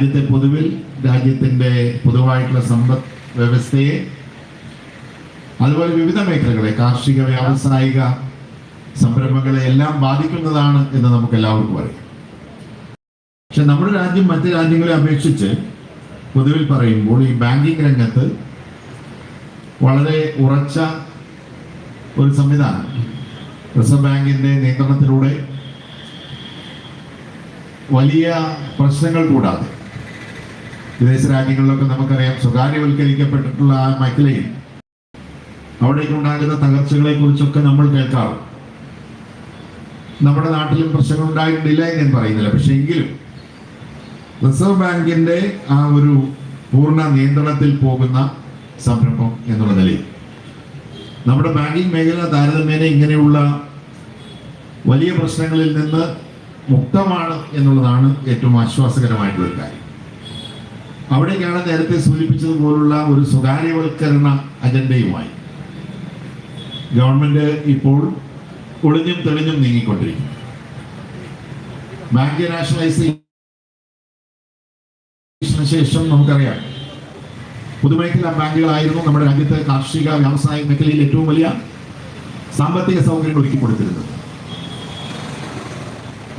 രാജ്യത്തെ പൊതുവിൽ രാജ്യത്തിന്റെ പൊതുവായിട്ടുള്ള സമ്പദ് വ്യവസ്ഥയെ അതുപോലെ വിവിധ മേഖലകളെ കാർഷിക വ്യാവസായിക സംരംഭങ്ങളെ എല്ലാം ബാധിക്കുന്നതാണ് എന്ന് നമുക്ക് എല്ലാവർക്കും അറിയാം. പക്ഷെ നമ്മുടെ രാജ്യം മറ്റ് രാജ്യങ്ങളെ അപേക്ഷിച്ച് പൊതുവിൽ പറയുമ്പോൾ ഈ ബാങ്കിങ് രംഗത്ത് വളരെ ഉറച്ച ഒരു സംവിധാനം. റിസർവ് ബാങ്കിന്റെ നിയന്ത്രണത്തിലൂടെ വലിയ പ്രശ്നങ്ങൾ കൂടാതെ വിദേശ രാജ്യങ്ങളിലൊക്കെ നമുക്കറിയാം സ്വകാര്യവൽക്കരിക്കപ്പെട്ടിട്ടുള്ള ആ മേഖലയിൽ അവിടേക്ക് ഉണ്ടാകുന്ന തകർച്ചകളെ കുറിച്ചൊക്കെ നമ്മൾ കേൾക്കാറുണ്ട്. നമ്മുടെ നാട്ടിലും പ്രശ്നങ്ങൾ ഉണ്ടായിട്ടില്ല എന്ന് ഞാൻ പറയുന്നില്ല. പക്ഷെ എങ്കിലും റിസർവ് ബാങ്കിന്റെ ആ ഒരു പൂർണ നിയന്ത്രണത്തിൽ പോകുന്ന സംരംഭം എന്നുള്ള നിലയിൽ നമ്മുടെ ബാങ്കിങ് മേഖല താരതമ്യേന ഇങ്ങനെയുള്ള വലിയ പ്രശ്നങ്ങളിൽ നിന്ന് മുക്തമാണ് എന്നുള്ളതാണ് ഏറ്റവും ആശ്വാസകരമായിട്ടുള്ള കാര്യം. അവിടേക്കാണ് നേരത്തെ സൂചിപ്പിച്ചതുപോലുള്ള ഒരു സ്വകാര്യവൽക്കരണ അജണ്ടയുമായി. ഗവൺമെന്റ് ഇപ്പോൾ ഒളിഞ്ഞും തെളിഞ്ഞും നീങ്ങിക്കൊണ്ടിരിക്കും ബാങ്ക് നാഷണലൈസേഷന് ശേഷം നമുക്കറിയാം. പൊതുമേഖലാ ബാങ്കുകളായിരുന്നു നമ്മുടെ രാജ്യത്തെ കാർഷിക വ്യവസായ മേഖലയിൽ ഏറ്റവും വലിയ സാമ്പത്തിക സൗകര്യങ്ങൾ ഒരുക്കി കൊടുത്തിരുന്നത്.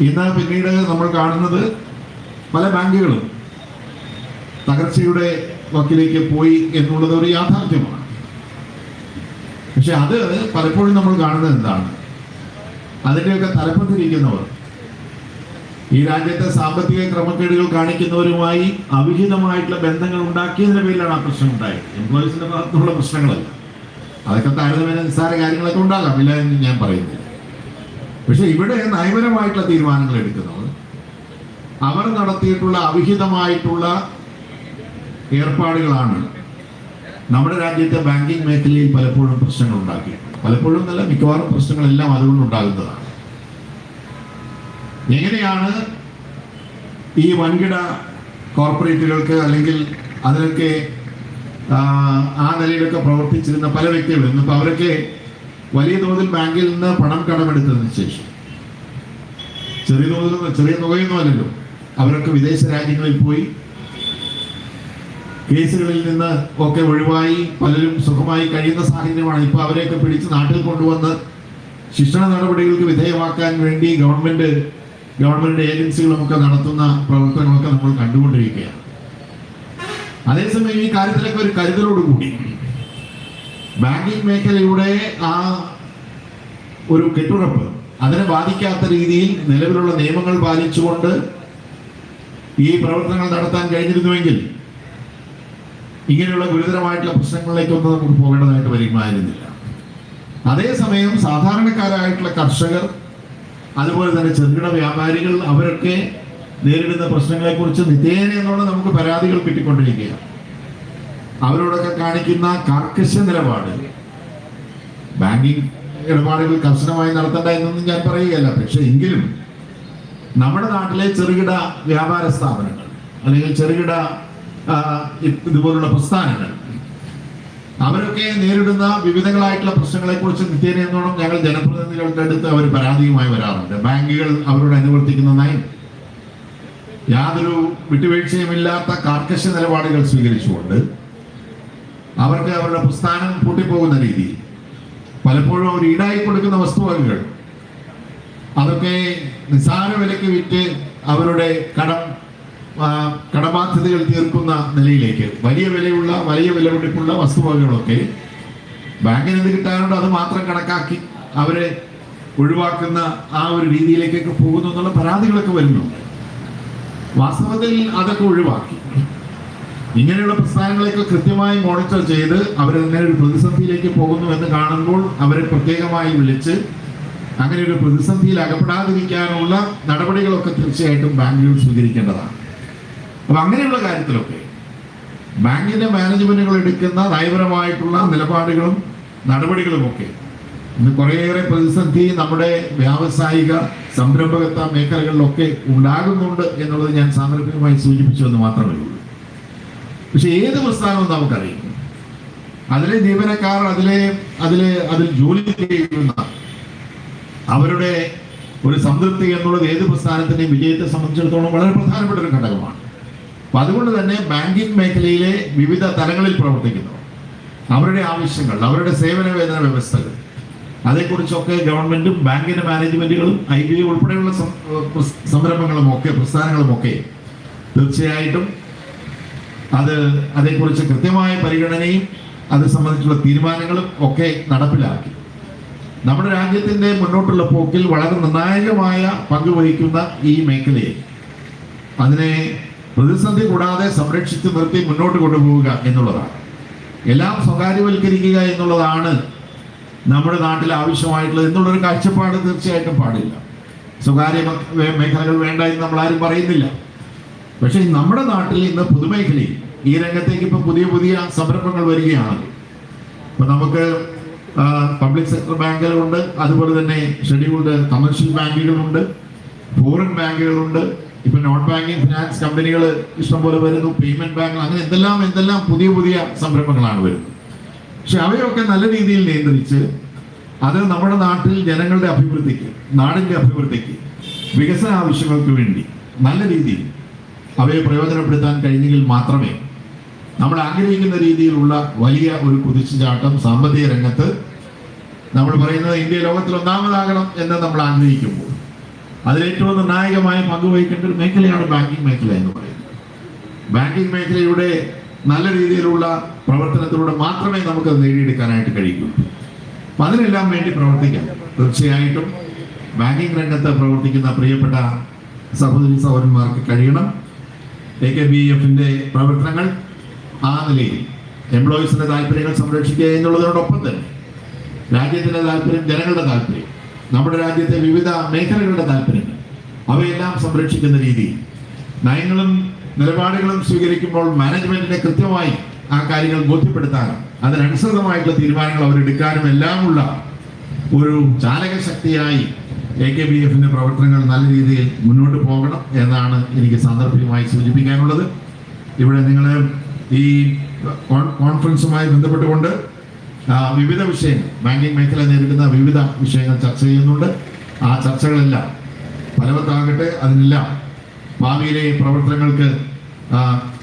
ഇന്ന് പിന്നീട് നമ്മൾ കാണുന്നത് പല ബാങ്കുകളും തകർച്ചയുടെ വക്കിലേക്ക് പോയി എന്നുള്ളത് ഒരു യാഥാർത്ഥ്യമാണ്. പക്ഷെ അത് പലപ്പോഴും നമ്മൾ കാണുന്നത് എന്താണ്? അതിന്റെയൊക്കെ തലപ്പത്തിരിക്കുന്നവർ. ഈ രാജ്യത്തെ സാമ്പത്തിക ക്രമക്കേടുകൾ കാണിക്കുന്നവരുമായി അവിഹിതമായിട്ടുള്ള ബന്ധങ്ങൾ ഉണ്ടാക്കിയതിന്റെ പേരിലാണ് ആ പ്രശ്നം ഉണ്ടായത്. എംപ്ലോയീസിന്റെ ഭാഗത്തുള്ള പ്രശ്നങ്ങളല്ല. അതൊക്കെ താരതമ്യേന നിസ്സാര കാര്യങ്ങളൊക്കെ ഉണ്ടാകാം. ഇല്ല എന്ന് ഞാൻ പറയുന്നില്ല. പക്ഷെ ഇവിടെ നയപരമായിട്ടുള്ള തീരുമാനങ്ങൾ എടുക്കുന്നവർ അവർ നടത്തിയിട്ടുള്ള അവിഹിതമായിട്ടുള്ള ഏർപ്പാടുകളാണ് നമ്മുടെ രാജ്യത്തെ ബാങ്കിങ് മേഖലയിൽ പലപ്പോഴും പ്രശ്നങ്ങൾ ഉണ്ടാക്കി. പലപ്പോഴും നല്ല മിക്കവാറും പ്രശ്നങ്ങളെല്ലാം അതുകൊണ്ട് ഉണ്ടാകുന്നതാണ്. എങ്ങനെയാണ് ഈ വൻകിട കോർപ്പറേറ്റുകൾക്ക് അല്ലെങ്കിൽ അതിനൊക്കെ ആ, നിലയിലൊക്കെ പ്രവർത്തിച്ചിരുന്ന പല വ്യക്തികളും ഇന്നിപ്പോൾ അവരൊക്കെ വലിയ തോതിൽ ബാങ്കിൽ നിന്ന് പണം കടമെടുത്തതിന് ശേഷം. ചെറിയ തോതിൽ ചെറിയ തുകയൊന്നും അല്ലല്ലോ. അവരൊക്കെ വിദേശ രാജ്യങ്ങളിൽ പോയി കേസുകളിൽ നിന്ന് ഒക്കെ ഒഴിവായി പലരും സുഖമായി കഴിയുന്ന സാഹചര്യമാണ് ഇപ്പൊ അവരെയൊക്കെ പിടിച്ച് നാട്ടിൽ കൊണ്ടുവന്ന് ശിക്ഷണ നടപടികൾക്ക് വിധേയമാക്കാൻ വേണ്ടി ഗവൺമെന്റ് ഗവൺമെന്റ് ഏജൻസികളുമൊക്കെ നടത്തുന്ന പ്രവർത്തനങ്ങളൊക്കെ നമ്മൾ കണ്ടുകൊണ്ടിരിക്കുകയാണ്. അതേസമയം ഈ കാര്യത്തിലൊക്കെ ഒരു കരുതലോടുകൂടി ബാങ്കിങ് മേഖലയുടെ ആ ഒരു കെട്ടുറപ്പ് അതിനെ ബാധിക്കാത്ത രീതിയിൽ നിലവിലുള്ള നിയമങ്ങൾ പാലിച്ചുകൊണ്ട് ഈ പ്രവർത്തനങ്ങൾ നടത്താൻ കഴിഞ്ഞിരുന്നുവെങ്കിൽ ഇങ്ങനെയുള്ള ഗുരുതരമായിട്ടുള്ള പ്രശ്നങ്ങളിലേക്കൊന്നും നമുക്ക് പോകേണ്ടതായിട്ട് വരുമായിരുന്നില്ല. അതേസമയം സാധാരണക്കാരായിട്ടുള്ള കർഷകർ അതുപോലെ തന്നെ ചെറുകിട വ്യാപാരികൾ അവരൊക്കെ നേരിടുന്ന പ്രശ്നങ്ങളെക്കുറിച്ച് എന്നുള്ള നമുക്ക് പരാതികൾ കിട്ടിക്കൊണ്ടിരിക്കുകയാണ്. അവരോടൊക്കെ കാണിക്കുന്ന കാർക്കശ നിലപാട്. ബാങ്കിങ് ഇടപാടുകൾ കർശനമായി നടത്തണ്ട എന്നൊന്നും ഞാൻ പറയുകയല്ല. പക്ഷെ എങ്കിലും നമ്മുടെ നാട്ടിലെ ചെറുകിട വ്യാപാര സ്ഥാപനങ്ങൾ അല്ലെങ്കിൽ ചെറുകിട ഇതുപോലുള്ള പ്രസ്ഥാനങ്ങൾ. അവരൊക്കെ നേരിടുന്ന വിവിധങ്ങളായിട്ടുള്ള പ്രശ്നങ്ങളെ കുറിച്ച് എന്നോണം ഞങ്ങൾ ജനപ്രതിനിധികളുടെ അടുത്ത് അവർ പരാതിയുമായി വരാറുണ്ട്. ബാങ്കുകൾ അവരോട് അനുവർത്തിക്കുന്ന നയം. യാതൊരു വിട്ടുവീഴ്ചയുമില്ലാത്ത കാർക്കശ നിലപാടുകൾ സ്വീകരിച്ചുകൊണ്ട് അവർക്ക് അവരുടെ പ്രസ്ഥാനം പൂട്ടിപ്പോകുന്ന രീതി. പലപ്പോഴും അവർ ഈടായി കൊടുക്കുന്ന വസ്തുവകകൾ. അതൊക്കെ നിസ്സാര വിലയ്ക്ക് വിറ്റ് അവരുടെ കടം കടബാധ്യതകൾ തീർക്കുന്ന നിലയിലേക്ക് വലിയ വിലയുള്ള വലിയ വിലപിടിപ്പുള്ള വസ്തുവകകളൊക്കെ ബാങ്കിന് എന്ത് കിട്ടാനുണ്ടോ അത് മാത്രം കണക്കാക്കി അവരെ ഒഴിവാക്കുന്ന ആ ഒരു രീതിയിലേക്കൊക്കെ പോകുന്നു എന്നുള്ള പരാതികളൊക്കെ വരുന്നുണ്ട്. വാസ്തവത്തിൽ അതൊക്കെ ഒഴിവാക്കി. ഇങ്ങനെയുള്ള പ്രസ്ഥാനങ്ങളെയൊക്കെ കൃത്യമായി മോണിറ്റർ ചെയ്ത് അവർ അങ്ങനെ ഒരു പ്രതിസന്ധിയിലേക്ക് പോകുന്നു എന്ന് കാണുമ്പോൾ അവരെ പ്രത്യേകമായി വിളിച്ച് അങ്ങനെ ഒരു പ്രതിസന്ധിയിൽ അകപ്പെടാതിരിക്കാനുള്ള നടപടികളൊക്കെ തീർച്ചയായിട്ടും ബാങ്കുകൾ സ്വീകരിക്കേണ്ടതാണ്. അപ്പൊ അങ്ങനെയുള്ള കാര്യത്തിലൊക്കെ ബാങ്കിന്റെ മാനേജ്മെന്റുകൾ എടുക്കുന്ന നയപരമായിട്ടുള്ള നിലപാടുകളും നടപടികളുമൊക്കെ ഇന്ന് കുറേയേറെ പ്രതിസന്ധി നമ്മുടെ വ്യാവസായിക സംരംഭകത്വ മേഖലകളിലൊക്കെ ഉണ്ടാകുന്നുണ്ട് എന്നുള്ളത് ഞാൻ സാന്ദർഭികമായി സൂചിപ്പിച്ചു എന്ന് മാത്രമേ ഉള്ളൂ. പക്ഷെ ഏത് പ്രസ്ഥാനവും നമുക്കറിയാം. അതിലെ ജീവനക്കാർ അതിലെ അതിലെ അതിൽ ജോലി ചെയ്യുന്ന അവരുടെ ഒരു സംതൃപ്തി എന്നുള്ളത് ഏത് പ്രസ്ഥാനത്തിന്റെയും വിജയത്തെ സംബന്ധിച്ചിടത്തോളം വളരെ പ്രധാനപ്പെട്ട ഒരു ഘടകമാണ്. അപ്പൊ അതുകൊണ്ട് തന്നെ ബാങ്കിങ് മേഖലയിലെ വിവിധ തലങ്ങളിൽ പ്രവർത്തിക്കുന്നു. അവരുടെ ആവശ്യങ്ങൾ അവരുടെ സേവന വേതന വ്യവസ്ഥകൾ അതേക്കുറിച്ചൊക്കെ ഗവൺമെന്റും ബാങ്കിന്റെ മാനേജ്മെന്റുകളും ഐ ബി ഉൾപ്പെടെയുള്ള സംരംഭങ്ങളും ഒക്കെ പ്രസ്ഥാനങ്ങളും ഒക്കെ തീർച്ചയായിട്ടും അത് അതേക്കുറിച്ച് കൃത്യമായ പരിഗണനയും അത് സംബന്ധിച്ചുള്ള തീരുമാനങ്ങളും ഒക്കെ നടപ്പിലാക്കി. നമ്മുടെ രാജ്യത്തിന്റെ മുന്നോട്ടുള്ള പോക്കിൽ വളരെ നിർണായകമായ പങ്കുവഹിക്കുന്ന ഈ മേഖലയെ അതിനെ പ്രതിസന്ധി കൂടാതെ സംരക്ഷിച്ചു നിർത്തി മുന്നോട്ട് കൊണ്ടുപോവുക എന്നുള്ളതാണ്. എല്ലാം സ്വകാര്യവൽക്കരിക്കുക എന്നുള്ളതാണ് നമ്മുടെ നാട്ടിൽ ആവശ്യമായിട്ടുള്ളത് എന്നുള്ളൊരു കാഴ്ചപ്പാട് തീർച്ചയായിട്ടും പാടില്ല. സ്വകാര്യ മേഖലകൾ വേണ്ട എന്ന് നമ്മൾ ആരും പറയുന്നില്ല. പക്ഷേ നമ്മുടെ നാട്ടിൽ ഇന്ന് പൊതുമേഖലയിൽ ഈ രംഗത്തേക്ക് ഇപ്പം പുതിയ പുതിയ സംരംഭങ്ങൾ വരികയാണ് ഇപ്പം നമുക്ക് പബ്ലിക് സെക്ടർ ബാങ്കുകളുണ്ട് അതുപോലെ തന്നെ ഷെഡ്യൂൾഡ് കമേഴ്ഷ്യൽ ബാങ്കുകളുണ്ട് ഫോറിൻ ബാങ്കുകളുണ്ട് ഇപ്പൊ നോൺ ബാങ്കിങ് ഫിനാൻസ് കമ്പനികൾ ഇഷ്ടംപോലെ വരുന്നു പേയ്മെന്റ് ബാങ്കുകൾ അങ്ങനെ എന്തെല്ലാം എന്തെല്ലാം പുതിയ പുതിയ സംരംഭങ്ങളാണ് വരുന്നത്. പക്ഷെ അവയൊക്കെ നല്ല രീതിയിൽ നിയന്ത്രിച്ച് അത് നമ്മുടെ നാട്ടിൽ ജനങ്ങളുടെ അഭിവൃദ്ധിക്ക് നാടിന്റെ അഭിവൃദ്ധിക്ക് വികസന ആവശ്യങ്ങൾക്ക് വേണ്ടി നല്ല രീതിയിൽ അവയെ പ്രയോജനപ്പെടുത്താൻ കഴിഞ്ഞെങ്കിൽ മാത്രമേ നമ്മൾ ആഗ്രഹിക്കുന്ന രീതിയിലുള്ള വലിയ ഒരു കുതിച്ചുചാട്ടം സാമ്പത്തിക രംഗത്ത് നമ്മൾ പറയുന്നത് ഇന്ത്യ ലോകത്തിൽ ഒന്നാമതാകണം എന്ന് നമ്മൾ ആഗ്രഹിക്കുമ്പോൾ അതിലേറ്റവും നിർണായകമായ പങ്ക് വഹിക്കേണ്ട ഒരു മേഖലയാണ് ബാങ്കിങ് മേഖല എന്ന് പറയുന്നത്. ബാങ്കിങ് മേഖലയുടെ നല്ല രീതിയിലുള്ള പ്രവർത്തനത്തിലൂടെ മാത്രമേ നമുക്കത് നേടിയെടുക്കാനായിട്ട് കഴിയൂ. അപ്പൊ അതിനെല്ലാം വേണ്ടി പ്രവർത്തിക്കാം. തീർച്ചയായിട്ടും ബാങ്കിങ് രംഗത്ത് പ്രവർത്തിക്കുന്ന പ്രിയപ്പെട്ട സഹോദരി സഹോദരന്മാർക്ക് കഴിയണം. എ കെ ബി എഫിന്റെ പ്രവർത്തനങ്ങൾ ആ നിലയിൽ എംപ്ലോയീസിന്റെ താല്പര്യങ്ങൾ സംരക്ഷിക്കുക എന്നുള്ളതിനോടൊപ്പം തന്നെ രാജ്യത്തിന്റെ താല്പര്യം ജനങ്ങളുടെ താല്പര്യം നമ്മുടെ രാജ്യത്തെ വിവിധ മേഖലകളുടെ താല്പര്യങ്ങൾ അവയെല്ലാം സംരക്ഷിക്കുന്ന രീതി. നയങ്ങളും നിലപാടുകളും സ്വീകരിക്കുമ്പോൾ മാനേജ്മെന്റിനെ കൃത്യമായി ആ കാര്യങ്ങൾ ബോധ്യപ്പെടുത്താനും അതിനനുസൃതമായിട്ടുള്ള തീരുമാനങ്ങൾ അവരെടുക്കാനും എല്ലാമുള്ള ഒരു ചാലക ശക്തിയായി എ കെ ബി എഫിന്റെ പ്രവർത്തനങ്ങൾ നല്ല രീതിയിൽ മുന്നോട്ട് പോകണം എന്നാണ് എനിക്ക് സാന്ദർഭികമായി സൂചിപ്പിക്കാനുള്ളത്. ഇവിടെ നിങ്ങൾ ഈ കോൺഫറൻസുമായി ബന്ധപ്പെട്ടുകൊണ്ട് വിവിധ വിഷയങ്ങൾ. ബാങ്കിങ് മേഖല നേരിടുന്ന വിവിധ വിഷയങ്ങൾ ചർച്ച ചെയ്യുന്നുണ്ട്. ആ ചർച്ചകളെല്ലാം ഫലവത്താകട്ടെ അതിനെല്ലാം ഭാവിയിലെ പ്രവർത്തനങ്ങൾക്ക്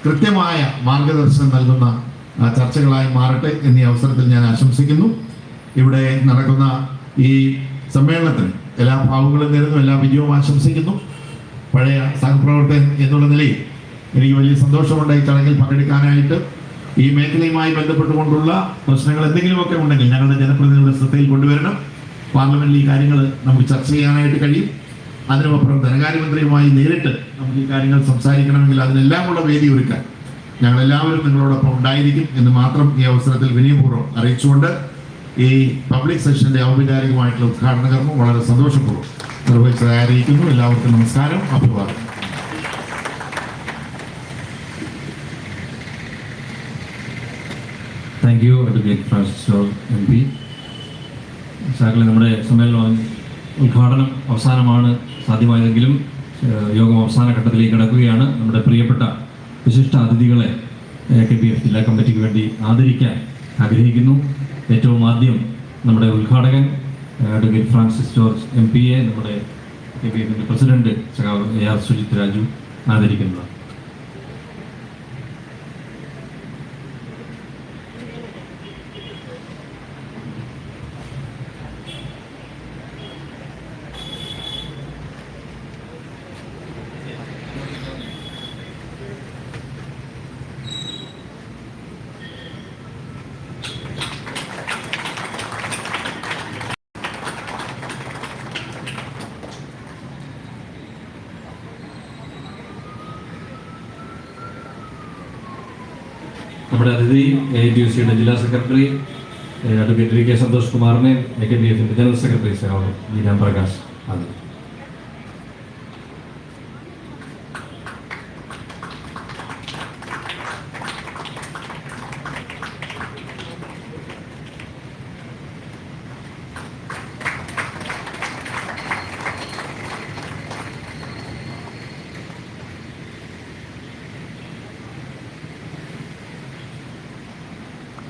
കൃത്യമായ മാർഗദർശനം നൽകുന്ന ചർച്ചകളായി മാറട്ടെ എന്നീ അവസരത്തിൽ ഞാൻ ആശംസിക്കുന്നു. ഇവിടെ നടക്കുന്ന ഈ സമ്മേളനത്തിന് എല്ലാ ഭാവങ്ങളും നേരുന്നു എല്ലാ വിജയവും ആശംസിക്കുന്നു. പഴയ സഹപ്രവർത്തകൻ എന്നുള്ള നിലയിൽ എനിക്ക് വലിയ സന്തോഷമുണ്ട് ഈ ചടങ്ങിൽ പങ്കെടുക്കാനായിട്ട്. ഈ മേഖലയുമായി ബന്ധപ്പെട്ടുകൊണ്ടുള്ള പ്രശ്നങ്ങൾ എന്തെങ്കിലുമൊക്കെ ഉണ്ടെങ്കിൽ ഞങ്ങളുടെ ജനപ്രതിനിധികളുടെ ശ്രദ്ധയിൽ കൊണ്ടുവരണം. പാർലമെന്റിൽ ഈ കാര്യങ്ങൾ നമുക്ക് ചർച്ച ചെയ്യാനായിട്ട് കഴിയും. അതിനുമപ്പുറം ധനകാര്യമന്ത്രിയുമായി നേരിട്ട് നമുക്ക് ഈ കാര്യങ്ങൾ സംസാരിക്കണമെങ്കിൽ അതിനെല്ലാമുള്ള വേദി ഒരുക്കാൻ ഞങ്ങളെല്ലാവരും നിങ്ങളോടൊപ്പം ഉണ്ടായിരിക്കും എന്ന് മാത്രം ഈ അവസരത്തിൽ വിനയപൂർവം അറിയിച്ചുകൊണ്ട് ഈ പബ്ലിക് സെഷന്റെ ഔപചാരികമായിട്ടുള്ള ഉദ്ഘാടന കർമ്മം വളരെ സന്തോഷപൂർവം നിർവഹിച്ചതായി അറിയിക്കുന്നു. എല്ലാവർക്കും നമസ്കാരം. അഭിവാദം thank you advocate Francis George M P സാറിൽ നമ്മുടെ സമ്മേളനം ഉദ്ഘാടനം അവസാനമാണ്. സാധ്യമായതെങ്കിലും യോഗം അവസാന ഘട്ടത്തിലേക്ക് കിടക്കുകയാണ്. നമ്മുടെ പ്രിയപ്പെട്ട വിശിഷ്ട അതിഥികളെ കെ പി എഫ് ജില്ലാ കമ്മിറ്റിക്ക് വേണ്ടി ആദരിക്കാൻ ആഗ്രഹിക്കുന്നു. ഏറ്റവും ആദ്യം നമ്മുടെ ഉദ്ഘാടകൻ advocate Francis George M P A നമ്മുടെ കെ പി എഫിന്റെ പ്രസിഡന്റ് സഖാവ് എ ആർ സുജിത് രാജു ആദരിക്കുന്നതാണ്. നമ്മുടെ അതിഥി എ ടി യു സിയുടെ ജില്ലാ സെക്രട്ടറി അഡ്വക്കേറ്റ് കെ സന്തോഷ് കുമാറിനെ എ കെ ഡി എഫിന്റെ ജനറൽ സെക്രട്ടറി സഹാവ് ജീരാം പ്രകാശ് അത്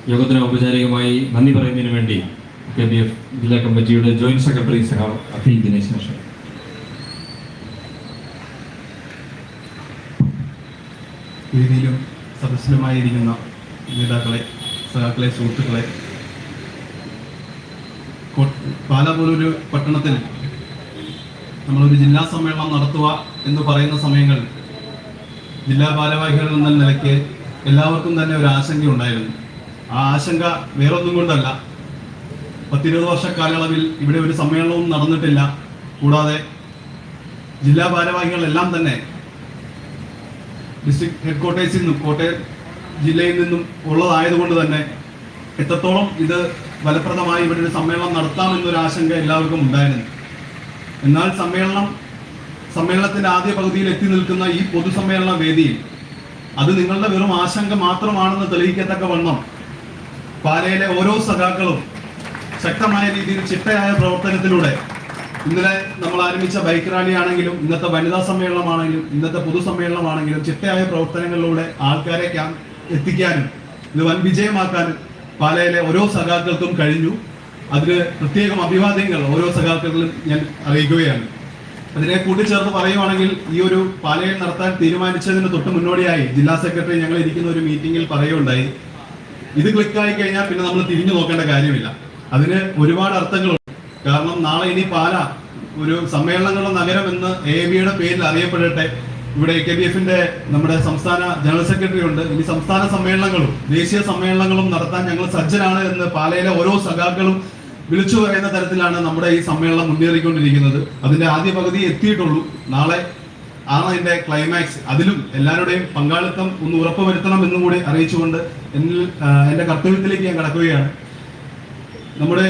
യോഗത്തിന് ഔപചാരികമായി നന്ദി പറയുന്നതിന് വേണ്ടി കെ ബി എഫ് ജില്ലാ കമ്മിറ്റിയുടെ ജോയിന്റ് സെക്രട്ടറി സഹാവ് അഖിൽ ദിനേശ് മിശ്ര വേദിയിലും സദസ്സിലുമായിരിക്കുന്ന നേതാക്കളെ സഹാക്കളെ സുഹൃത്തുക്കളെ പാല പാലാ പോലൊരു പട്ടണത്തിൽ നമ്മളൊരു ജില്ലാ സമ്മേളനം നടത്തുക എന്ന് പറയുന്ന സമയങ്ങളിൽ ജില്ലാ ഭാരവാഹികൾ എന്ന നിലയ്ക്ക് എല്ലാവർക്കും തന്നെ ഒരു ആശങ്ക ഉണ്ടായിരുന്നു ആ ആശങ്ക വേറൊന്നും കൊണ്ടല്ല. പത്തിരുപത് വർഷ കാലയളവിൽ ഇവിടെ ഒരു സമ്മേളനവും നടന്നിട്ടില്ല. കൂടാതെ ജില്ലാ ഭാരവാഹികളെല്ലാം തന്നെ ഡിസ്ട്രിക്ട് ഹെഡ്ക്വാർട്ടേഴ്സിൽ നിന്നും കോട്ടയം ജില്ലയിൽ നിന്നും ഉള്ളതായതുകൊണ്ട് തന്നെ എത്രത്തോളം ഇത് ഫലപ്രദമായി ഇവിടെ ഒരു സമ്മേളനം നടത്താമെന്നൊരു ആശങ്ക എല്ലാവർക്കും ഉണ്ടായിരുന്നു. എന്നാൽ സമ്മേളനം സമ്മേളനത്തിന്റെ ആദ്യ പകുതിയിൽ എത്തി നിൽക്കുന്ന ഈ പൊതുസമ്മേളന വേദിയിൽ അത് നിങ്ങളുടെ വെറും ആശങ്ക മാത്രമാണെന്ന് തെളിയിക്കത്തക്ക വണ്ണം പാലയിലെ ഓരോ സഖാക്കളും ശക്തമായ രീതിയിൽ ചിട്ടയായ പ്രവർത്തനത്തിലൂടെ ഇന്നലെ നമ്മൾ ആരംഭിച്ച ബൈക്ക് റാലി ആണെങ്കിലും ഇന്നത്തെ വനിതാ സമ്മേളനമാണെങ്കിലും ഇന്നത്തെ പൊതുസമ്മേളനമാണെങ്കിലും ചിട്ടയായ പ്രവർത്തനങ്ങളിലൂടെ ആൾക്കാരെ എത്തിക്കാനും ഇത് വൻ വിജയമാക്കാനും പാലയിലെ ഓരോ സഖാക്കൾക്കും കഴിഞ്ഞു. അതിന് പ്രത്യേകം അഭിവാദ്യങ്ങൾ ഓരോ സഖാക്കൾക്കും ഞാൻ അറിയിക്കുകയാണ്. അതിനെ കൂട്ടിച്ചേർത്ത് പറയുവാണെങ്കിൽ ഈ ഒരു പാലയിൽ നടത്താൻ തീരുമാനിച്ചതിന് തൊട്ട് മുന്നോടിയായി ജില്ലാ സെക്രട്ടറി ഞങ്ങൾ ഇരിക്കുന്ന ഒരു മീറ്റിംഗിൽ പറയുകയുണ്ടായി. ഇത് ക്ലിക്ക് ആയി കഴിഞ്ഞാൽ പിന്നെ നമ്മൾ തിരിഞ്ഞു നോക്കേണ്ട കാര്യമില്ല. അതിന് ഒരുപാട് അർത്ഥങ്ങളുണ്ട്. കാരണം നാളെ ഇനി പാല. ഒരു സമ്മേളനങ്ങളുടെ നഗരം എന്ന് എ ബിയുടെ പേരിൽ അറിയപ്പെടട്ടെ. ഇവിടെ കെ ബി എഫിന്റെ നമ്മുടെ സംസ്ഥാന ജനറൽ സെക്രട്ടറി ഉണ്ട്. ഇനി സംസ്ഥാന സമ്മേളനങ്ങളും ദേശീയ സമ്മേളനങ്ങളും നടത്താൻ ഞങ്ങൾ സജ്ജനാണ് എന്ന് പാലയിലെ ഓരോ സഖാക്കളും വിളിച്ചു പറയുന്ന തരത്തിലാണ് നമ്മുടെ ഈ സമ്മേളനം മുന്നേറിക്കൊണ്ടിരിക്കുന്നത്. അതിന്റെ ആദ്യ പകുതി എത്തിയിട്ടുള്ളൂ. നാളെ ആണ് അതിന്റെ ക്ലൈമാക്സ് അതിലും എല്ലാവരുടെയും പങ്കാളിത്തം ഒന്ന് ഉറപ്പുവരുത്തണം എന്നും കൂടി അറിയിച്ചുകൊണ്ട് എന്നിൽ എന്റെ കർത്തവ്യത്തിലേക്ക് ഞാൻ കടക്കുകയാണ്. നമ്മുടെ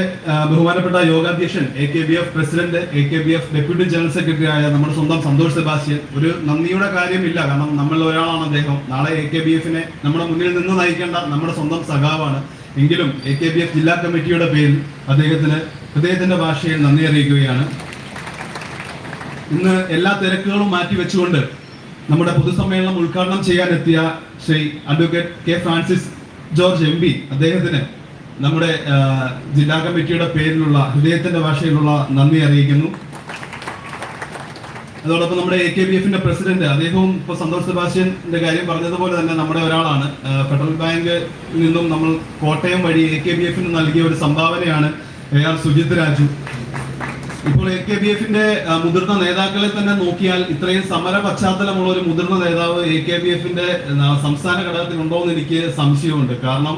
ബഹുമാനപ്പെട്ട യോഗാധ്യക്ഷൻ A K B F president A K B F deputy general secretary ആയ നമ്മുടെ സ്വന്തം സന്തോഷ് സെബാസ്റ്റ്യൻ ഒരു നന്ദിയുടെ കാര്യമില്ല. കാരണം നമ്മൾ ഒരാളാണ് അദ്ദേഹം. നാളെ എ കെ ബി എഫിനെ നമ്മുടെ മുന്നിൽ നിന്ന് നയിക്കേണ്ട നമ്മുടെ സ്വന്തം സഖാവാണ്. എങ്കിലും എ കെ ബി എഫ് ജില്ലാ കമ്മിറ്റിയുടെ പേരിൽ അദ്ദേഹത്തിന് അദ്ദേഹത്തിന്റെ ഭാഷയിൽ നന്ദി അറിയിക്കുകയാണ്. ഇന്ന് എല്ലാ തിരക്കുകളും മാറ്റി വെച്ചുകൊണ്ട് നമ്മുടെ പൊതുസമ്മേളനം ഉദ്ഘാടനം ചെയ്യാനെത്തിയ Shri advocate K Francis George M P. അദ്ദേഹത്തിന് നമ്മുടെ ജില്ലാ കമ്മിറ്റിയുടെ പേരിലുള്ള ഹൃദയത്തിന്റെ ഭാഷയിലുള്ള നന്ദി അറിയിക്കുന്നു. അതോടൊപ്പം നമ്മുടെ എ കെ ബി എഫിന്റെ പ്രസിഡന്റ് അദ്ദേഹവും ഇപ്പൊ സന്തോഷ് സെബാസ്റ്റ്യന്റെ കാര്യം പറഞ്ഞതുപോലെ തന്നെ നമ്മുടെ ഒരാളാണ്. ഫെഡറൽ ബാങ്ക് നിന്നും നമ്മൾ കോട്ടയം വഴി എ കെ ബി എഫിന് നൽകിയ ഒരു സംഭാവനയാണ് എ ആർ സുജിത് രാജു. ഇപ്പോൾ എ കെ ബി എഫിന്റെ മുതിർന്ന നേതാക്കളെ തന്നെ നോക്കിയാൽ ഇത്രയും സമര പശ്ചാത്തലമുള്ള ഒരു മുതിർന്ന നേതാവ് എ കെ ബി എഫിന്റെ സംസ്ഥാന ഘടകത്തിൽ ഉണ്ടോ എന്ന് എനിക്ക് സംശയമുണ്ട്. കാരണം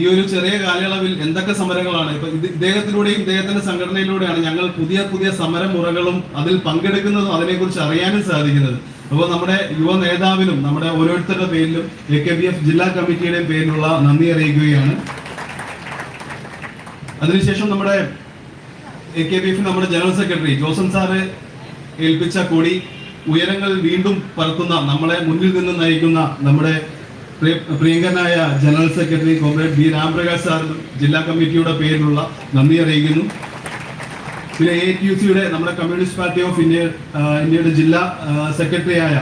ഈ ഒരു ചെറിയ കാലയളവിൽ എന്തൊക്കെ സമരങ്ങളാണ്? ഇപ്പൊ ഇദ്ദേഹത്തിലൂടെയും ഇദ്ദേഹത്തിന്റെ സംഘടനയിലൂടെയാണ് ഞങ്ങൾ പുതിയ പുതിയ സമരമുറകളും അതിൽ പങ്കെടുക്കുന്നതും അതിനെക്കുറിച്ച് അറിയാനും സാധിക്കുന്നത്. അപ്പോൾ നമ്മുടെ യുവ നേതാവിനും നമ്മുടെ ഓരോരുത്തരുടെ പേരിലും എ കെ ബി എഫ് ജില്ലാ കമ്മിറ്റിയുടെയും പേരിലുള്ള നന്ദി അറിയിക്കുകയാണ്. അതിനുശേഷം നമ്മുടെ എ കെ ബി എഫ് നമ്മുടെ ജനറൽ സെക്രട്ടറി ജോസൻ സാറ് ഏൽപ്പിച്ച കൊടി ഉയരങ്ങൾ വീണ്ടും പറക്കുന്ന നമ്മളെ മുന്നിൽ നിന്ന് നയിക്കുന്ന നമ്മുടെ പ്രിയങ്കനായ general secretary comrade B Ramprakash സാറിനും ജില്ലാ കമ്മിറ്റിയുടെ പേരിലുള്ള നന്ദി അറിയിക്കുന്നു. പിന്നെ എ ടി യു സിയുടെ നമ്മുടെ കമ്മ്യൂണിസ്റ്റ് പാർട്ടി ഓഫ് ഇന്ത്യ ഇന്ത്യയുടെ ജില്ലാ സെക്രട്ടറിയായ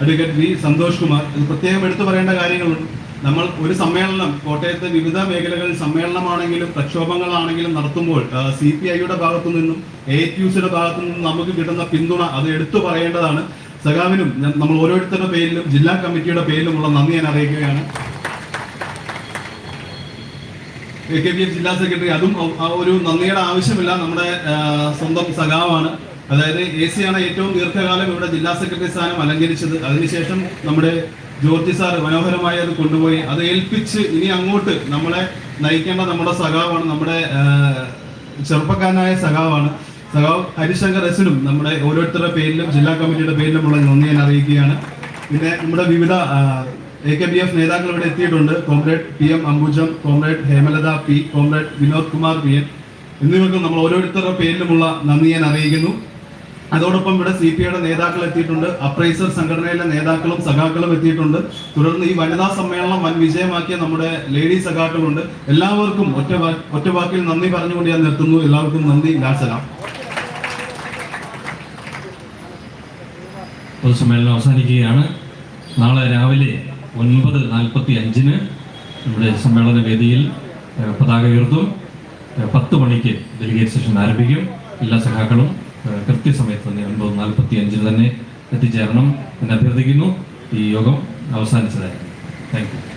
അഡ്വക്കേറ്റ് വി സന്തോഷ് കുമാർ. പ്രത്യേകം എടുത്തു പറയേണ്ട കാര്യങ്ങളുണ്ട്. നമ്മൾ ഒരു സമ്മേളനം കോട്ടയത്തെ വിവിധ മേഖലകളിൽ സമ്മേളനമാണെങ്കിലും പ്രക്ഷോഭങ്ങളാണെങ്കിലും നടത്തുമ്പോൾ സി പി ഐയുടെ ഭാഗത്തു നിന്നും എ ടി യു സിയുടെ ഭാഗത്തു നിന്നും നമുക്ക് കിട്ടുന്ന പിന്തുണ അത് എടുത്തു പറയേണ്ടതാണ്. സഖാവിനും നമ്മൾ ഓരോരുത്തരുടെ പേരിലും ജില്ലാ കമ്മിറ്റിയുടെ പേരിലുമുള്ള നന്ദി ഞാൻ അറിയിക്കുകയാണ്. എ കെ പി എഫ് ജില്ലാ സെക്രട്ടറി അതും ഒരു നന്ദിയുടെ ആവശ്യമില്ല. നമ്മുടെ സ്വന്തം സഖാവാണ്. അതായത് എ സിയാണ് ഏറ്റവും ദീർഘകാലം ഇവിടെ ജില്ലാ സെക്രട്ടറി സ്ഥാനം അലങ്കരിച്ചത്. അതിനുശേഷം നമ്മുടെ ജോർജി സാർ മനോഹരമായി അത് കൊണ്ടുപോയി. അത് ഏൽപ്പിച്ച് ഇനി അങ്ങോട്ട് നമ്മളെ നയിക്കേണ്ട നമ്മുടെ സഖാവാണ് നമ്മുടെ ചെറുപ്പക്കാരനായ സഖാവാണ്. സഖാവ് ഹരിശങ്കർ എസിനും നമ്മുടെ ഓരോരുത്തരുടെ പേരിലും ജില്ലാ കമ്മിറ്റിയുടെ പേരിലുമുള്ള നന്ദി ഞാൻ അറിയിക്കുകയാണ്. പിന്നെ നമ്മുടെ വിവിധ എ കെ ബി എഫ് നേതാക്കൾ ഇവിടെ എത്തിയിട്ടുണ്ട്. Comrade P M Ambujam comrade Hemalatha P comrade Vinod Kumar P N. എന്നിവർക്കും നമ്മൾ ഓരോരുത്തരുടെ പേരിലുമുള്ള നന്ദി ഞാൻ അറിയിക്കുന്നു. അതോടൊപ്പം ഇവിടെ സി പി ഐയുടെ നേതാക്കൾ എത്തിയിട്ടുണ്ട്. അപ്രൈസർ സംഘടനയിലെ നേതാക്കളും സഖാക്കളും എത്തിയിട്ടുണ്ട്. തുടർന്ന് ഈ വനിതാ സമ്മേളനം വൻ വിജയമാക്കിയ നമ്മുടെ ലേഡി സഖാക്കളുണ്ട്. എല്ലാവർക്കും ഒറ്റ വാക്കിൽ നന്ദി പറഞ്ഞുകൊണ്ട് ഞാൻ നിർത്തുന്നു. എല്ലാവർക്കും നന്ദി. ലാസലാം പൊതുസമ്മേളനം അവസാനിക്കുകയാണ്. നാളെ രാവിലെ ഒൻപത് നാൽപ്പത്തി അഞ്ചിന് നമ്മുടെ സമ്മേളന വേദിയിൽ പതാക ഉയർത്തും. പത്ത് മണിക്ക് ഡെലിഗേറ്റ് സെഷൻ ആരംഭിക്കും. എല്ലാ സഖാക്കളും കൃത്യസമയത്ത് തന്നെ ഒൻപത് നാൽപ്പത്തി അഞ്ചിന് തന്നെ എത്തിച്ചേരണം എന്ന് അഭ്യർത്ഥിക്കുന്നു. ഈ യോഗം അവസാനിച്ചതായിരുന്നു താങ്ക് യു.